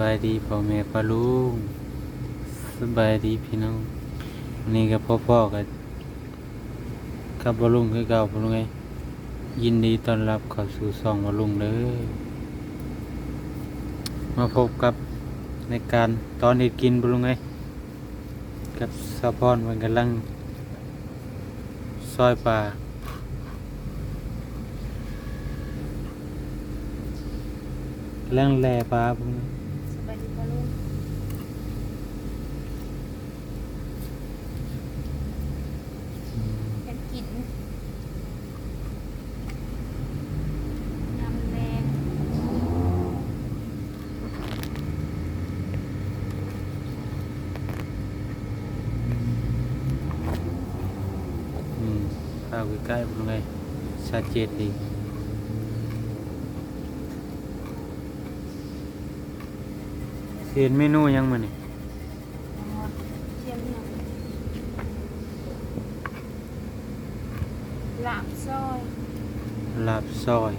บายดีพ่อแม่ป้าลุงสบายดีพี่น้องวันนี้ก็พ่อๆกับกับป้าลุงคือเก่าป้าลุงไงยินดีต้อนรับเข้าสู่ซองป้าลุงเลยมาพบกับในการตอนเห็ดกินป้าลุงไงกับสะพอนมันกำลังซอยปลาเรื่องแล่ปลาป้าลุง สบายดีปะลุงกันกินน้ำแรง อืม ข้าวใกล้ๆเป็นไงชัดเจนดีเสียนเมนูยังมานี่เทียมเนี่ยหลามซอยลาบซอย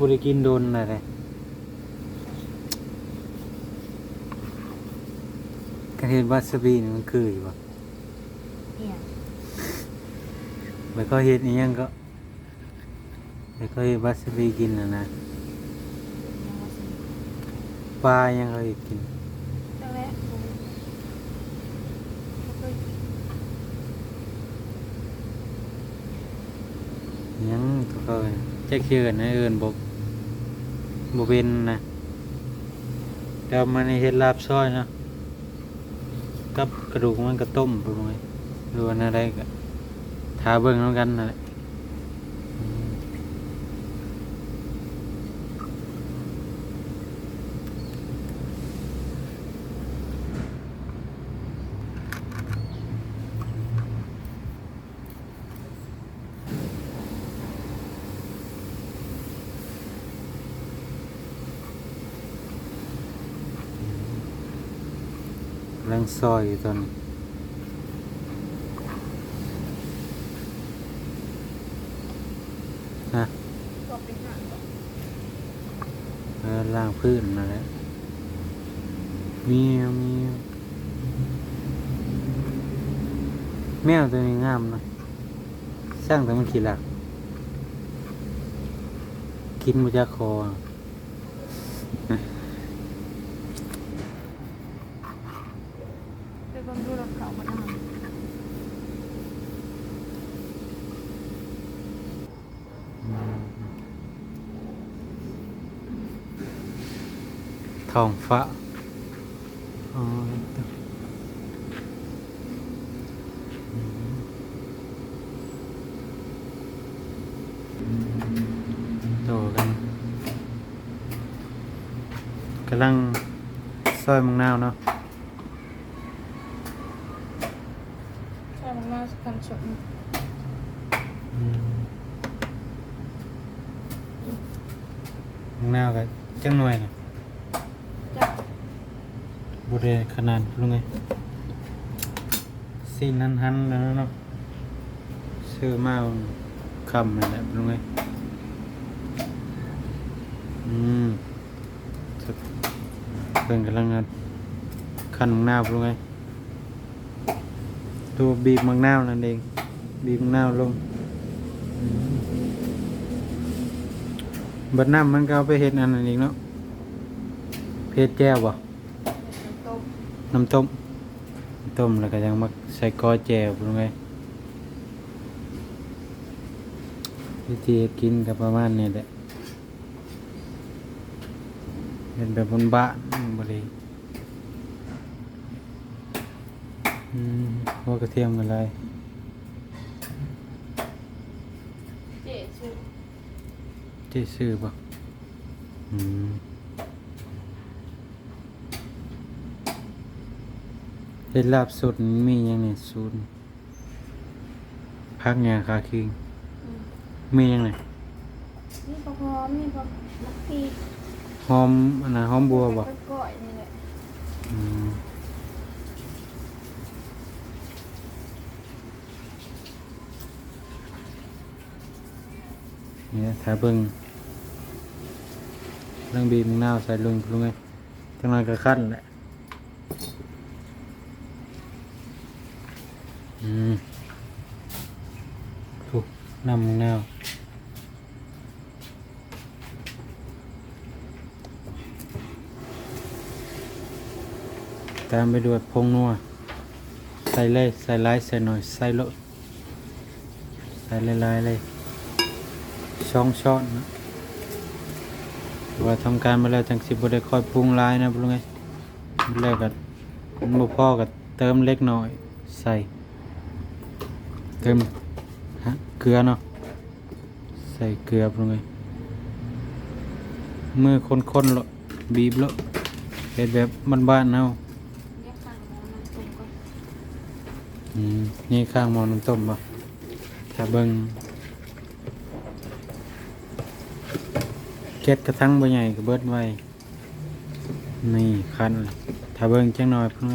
บริกินโดนอะไรกระเทียมวาซาบินี่มันคืออยู่ปะ เนี่ยไม่ก็เห็ดนี่ยังก็ไม่ก็เห็ดวาซาบิกินนะนะยังว่าสิปลายังเขาเห็ดกินตั้งแต่ผมบ่เคยกินยังก็เขาแจ็คเชื่อนนะเอินบอกบเป็นนะแต่วมันนี่เห็ดลาบซอยเนาะกับกระดูกมันก็ต้มไปไหมหรือว่าอะไรก็ ทาเบิ่งแล้วกันนั่นแหละอืมกำลังซอยอยู่ตอนนี้ฮะ ก็เป็นหางก่อนานล่างพื้นมาแล้วเมียวเมียวแมวตัวนี้งามนะสร้างแต่มันขี้หลัก กินมุจากคอ ไปเบิ่งดูรถเขาบ่ได้ ทองฟ้าอ๋อโตกันกำลังซอยมังนาวเนาะใช่มันมากันสมมังนาวกับจังหน่วยนะจ้ะ บุเรขนาดลุงไงซีนนั้นหันแล้วเนาะซื้อมาคำนั่นแหละลุงไงอืมเพิ่นกำลังงานคันมังนาวลุงไงตัวบีบมังนาวนั่นเอง บีบมังนาวลงบัดน้ำมันก็เอาไปเห็ดอันนั้นอีกเนาะเพชรแก้วบ่ น้ำต้มน้ำต้ม ต้มแล้วก็ยังมาใส่ก้อยแจวลงไปวิธีกินกับประมาณนี้แหละเป็นแบบบนบ้านบริอืมหัวกระเทียมกันเลยเจ๊ชื่อเจ๊ซื้อบ่อืม เห็ดลาบสดนี่มีอย่างนี้สูตรพักยางคาคิงอืมมีอย่างไรนี่ปลาหอมนี่ปลาลักปีหอมอันนะหอมบัวบ่ไปก้อยนี่แหละอืมเนี่ยถ้าเบิ่งเรื่องบีบมะนาวใส่ลงลงไงจังหน่อยก็ขั้นแหละอื มถูกนำแนวตามไปด้วยพงนัวใส่เลยใส่ลายใส่หน่อยใส่ลดใส่หลายๆเลยช่องช้อนนะว่าทำการมาแล้วจังสิบ่ได้ค่อยปรุงลายนะพวกนี้แล้วก็มันบ่พอก็เติมเล็กหน้อยใส่ เติมฮะเกลือเนาะใส่เกลือพวกนี้มือคนๆโลดบีบโลดเฮ็ดแบบบ้านๆเฮาเรียกสั่งมอนต้มก็นี่ข้างมอน้ำต้มบ่ถ้าเบิ่งเก็ดกระทั่งบ่ใหญ่ก็เบิดไว้ นี่คันเถ้าเบิ่งจังหน่อยพุ่น